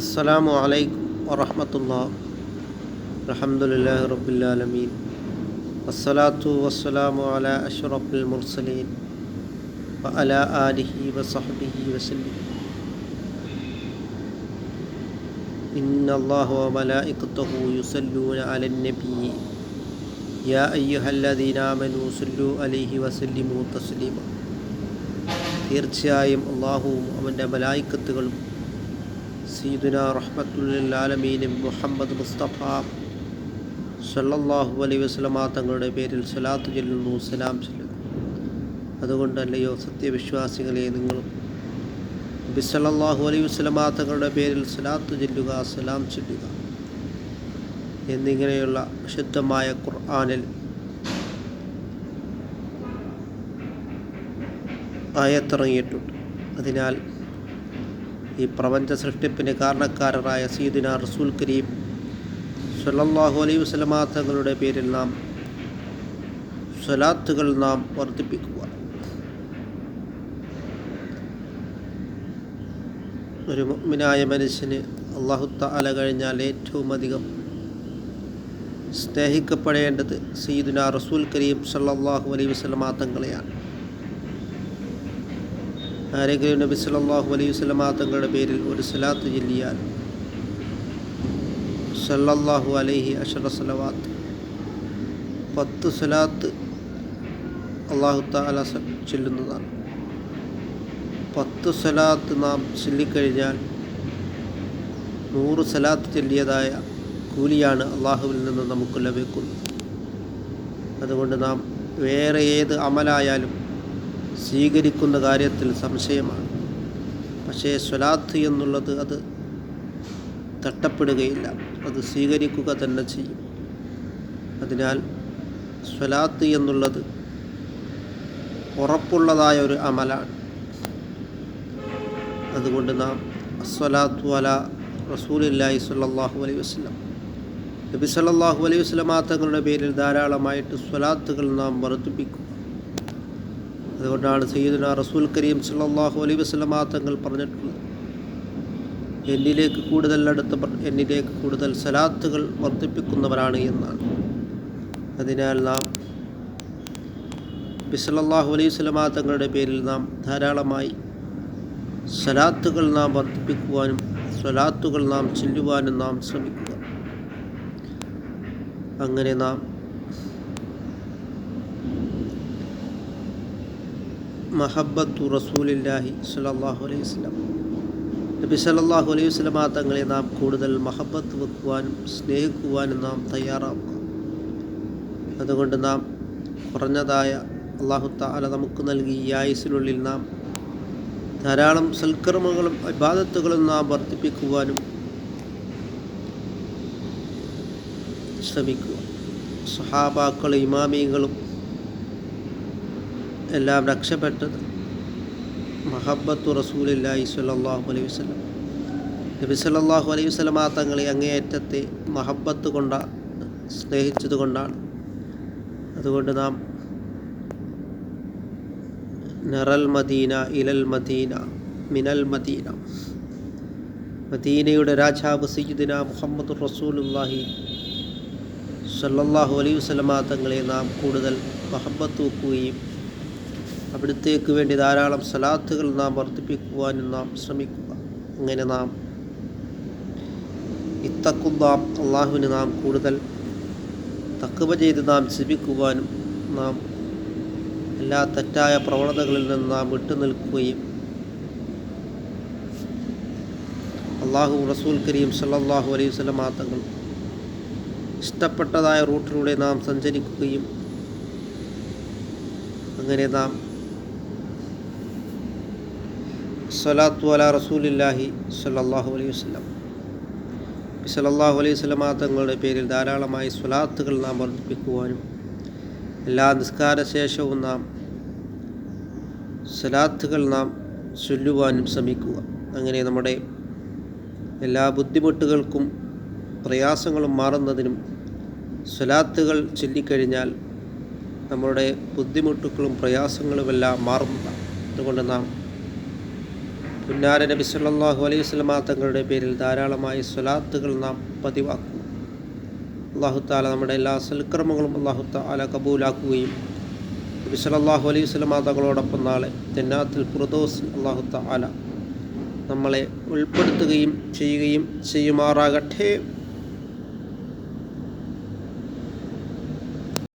السلام عليكم ورحمة الله الحمد لله رب العالمين والصلاة والسلام على أشرف المرسلين وعلى آله وصحبه وسلم إن الله وملائكته يصلون على النبي يا أيها الذين آمنوا صلوا عليه وسلموا تسليما തീർച്ചയായും അള്ളാഹുവും അവൻ്റെ മലായിക്കത്തുകളും സീദുന റഹ്മത്തുല്ലാലമീനും മുഹമ്മദ് മുസ്തഫ സല്ലല്ലാഹു അലൈഹി വസ്ലമ തങ്ങളുടെ പേരിൽ സലാത്തു ചെല്ലുന്നു സലാം ചെല്ലുന്നു. അതുകൊണ്ടല്ലയോ സത്യവിശ്വാസികളെ നിങ്ങളും നബി അലൈ വസ്ലമ തങ്ങളുടെ പേരിൽ സലാത്തു ചൊല്ലുക സലാം ചൊല്ലുക എന്നിങ്ങനെയുള്ള ശുദ്ധമായ ഖുർആാനിൽ ആയത്തിറങ്ങിയിട്ടുണ്ട്. അതിനാൽ ഈ പ്രപഞ്ച സൃഷ്ടിപ്പിന് കാരണക്കാരനായ സീദിന റസൂൽ കരീം സുലല്ലാഹു അലൈ വസ്ലമാങ്ങളുടെ പേരിൽ നാം സ്വലാത്തുകൾ നാം വർദ്ധിപ്പിക്കുക ഒരു മുഗ്മിനായ മനുഷ്യന് അള്ളാഹുത്ത അല കഴിഞ്ഞാൽ ഏറ്റവും അധികം സ്നേഹിക്കപ്പെടേണ്ടത് സീദുന റസൂൽ കരീം സല്ലാഹു അലൈ വസല്ലമ തങ്ങളെയാണ്. ആരെങ്കിലും നബി സല്ലല്ലാഹു അലൈഹി വസല്ലമ തങ്ങളുടെ പേരിൽ ഒരു സലാത്ത് ചൊല്ലിയാൽ സല്ലല്ലാഹു അലൈഹി അഷറ സലവാത്ത് പത്ത് സലാത്ത് അള്ളാഹു താല ചൊല്ലുന്നതാണ്. പത്ത് സലാത്ത് നാം ചൊല്ലിക്കഴിഞ്ഞാൽ നൂറ് സലാത്ത് ചൊല്ലിയതായ കൂലിയാണ് അള്ളാഹുവിൽ നിന്ന് നമുക്ക് ലഭിക്കുന്നത്. അതുകൊണ്ട് നാം വേറെ ഏത് അമലായാലും സ്വീകരിക്കുന്ന കാര്യത്തിൽ സംശയമാണ്. പക്ഷേ സ്വലാത്ത് എന്നുള്ളത് അത് തട്ടപ്പെടുകയില്ല. അത് സ്വീകരിക്കുക തന്നെ ചെയ്യും. അതിനാൽ സ്വലാത്ത് എന്നുള്ളത് ഉറപ്പുള്ളതായ ഒരു അമലാണ്. അതുകൊണ്ട് നാം അസ്വലാത്തു അല റസൂലില്ലായി സ്വല്ലല്ലാഹു അലൈ വസ്ലം നബി സല്ലാഹു അലൈഹി വസല്ലമ തങ്ങളുടെ പേരിൽ ധാരാളമായിട്ട് സ്വലാത്തുകൾ നാം വർദ്ധിപ്പിക്കുക അതുകൊണ്ടാണ് സയ്യിദുന റസൂൽ കരീം സല്ലാഹു അലൈ വസല്ലമ തങ്ങൾ പറഞ്ഞിട്ടുള്ളത്. എന്നിലേക്ക് കൂടുതൽ അടുത്ത എന്നിലേക്ക് കൂടുതൽ സലാത്തുകൾ വർദ്ധിപ്പിക്കുന്നവരാണ് എന്നാണ്. അതിനാൽ നാം ബിസലല്ലാഹു അലൈഹി വസല്ലമ തങ്ങളുടെ പേരിൽ നാം ധാരാളമായി സലാത്തുകൾ നാം വർദ്ധിപ്പിക്കുവാനും സലാത്തുകൾ നാം ചെല്ലുവാനും നാം ശ്രമിക്കുക. അങ്ങനെ നാം മഹബത്തു റസൂലില്ലാഹി സലാഹു അലൈഹി വസല്ലം. നബി സല്ലല്ലാഹു അലൈഹി വസല്ലമ തങ്ങളെ നാം കൂടുതൽ മഹബത്ത് വെക്കുവാനും സ്നേഹിക്കുവാനും നാം തയ്യാറാവുക അതുകൊണ്ട് നാം കുറഞ്ഞതായ അള്ളാഹു താല നമുക്ക് നൽകി ഈ ആയുസിനുള്ളിൽ നാം ധാരാളം സൽക്കർമ്മങ്ങളും അബാദത്തുകളും നാം വർദ്ധിപ്പിക്കുവാനും ശ്രമിക്കുക. സഹാബാക്കളും ഇമാമിയങ്ങളും എല്ലാം രക്ഷപ്പെട്ടത് മഹബത്തു റസൂലില്ലാഹി സ്വല്ലല്ലാഹു അലൈഹി വസല്ലം. നബി സല്ലല്ലാഹു അലൈഹി വസല്ലമ തങ്ങളെ അങ്ങേയറ്റത്തെ മഹബത്ത് കൊണ്ട സ്നേഹിച്ചത് കൊണ്ടാണ്. അതുകൊണ്ട് നാം നിറൽ മദീന ഇലൽ മദീന മിനൽ മദീന. മദീനയുടെ രാജാവ് സയ്യിദിന മുഹമ്മദ് റസൂലുല്ലാഹി സല്ലല്ലാഹു അലൈഹി വസല്ലമ തങ്ങളെ നാം കൂടുതൽ മഹബത്ത് വെക്കുകയും അവിടുത്തേക്ക് വേണ്ടി ധാരാളം സലാത്തുകൾ നാം വർദ്ധിപ്പിക്കുവാനും നാം ശ്രമിക്കുക. അങ്ങനെ നാം ഇത്തക്കുന്നാം അള്ളാഹുവിന് നാം കൂടുതൽ തക്കവ ചെയ്ത് നാം ജീവിക്കുവാനും നാം എല്ലാ തെറ്റായ പ്രവണതകളിൽ നിന്ന് നാം വിട്ടുനിൽക്കുകയും അള്ളാഹു റസൂൽ കരീം സല്ലാഹു അലൈഹി സ്വലം തങ്ങൾ ഇഷ്ടപ്പെട്ടതായ റൂട്ടിലൂടെ നാം സഞ്ചരിക്കുകയും അങ്ങനെ നാം സ്വലാത്തു അല റസൂലില്ലാഹി സല്ലാഹു അലൈഹി വസല്ലം. സലാഹു അലൈഹി വസല്ലമ തങ്ങളുടെ പേരിൽ ധാരാളമായി സ്വലാത്തുകൾ നാം വർദ്ധിപ്പിക്കുവാനും എല്ലാ നിസ്കാര ശേഷവും നാം സ്വലാത്തുകൾ നാം ചൊല്ലുവാനും ശ്രമിക്കുക. അങ്ങനെ നമ്മുടെ എല്ലാ ബുദ്ധിമുട്ടുകൾക്കും പ്രയാസങ്ങളും മാറുന്നതിനും സ്വലാത്തുകൾ ചൊല്ലിക്കഴിഞ്ഞാൽ നമ്മുടെ ബുദ്ധിമുട്ടുകളും പ്രയാസങ്ങളുമെല്ലാം മാറുന്നതാണ്. അതുകൊണ്ട് നാം പുന്നാര നബി സല്ലാഹു അലൈഹി വസല്ലമ തങ്ങളുടെ പേരിൽ ധാരാളമായി സ്വലാത്തുകൾ നാം പതിവാക്കും അള്ളാഹു താല നമ്മുടെ എല്ലാ സൽക്കർമ്മങ്ങളും അള്ളാഹു താല കബൂലാക്കുകയും നബി സല്ലല്ലാഹു അലൈഹി വസല്ലമ തങ്ങളോടൊപ്പം നാളെ തെന്നാത്തിൽ പുറദോസ് അള്ളാഹു താല നമ്മളെ ഉൾപ്പെടുത്തുകയും ചെയ്യുകയും ചെയ്യുമാറാകട്ടെ.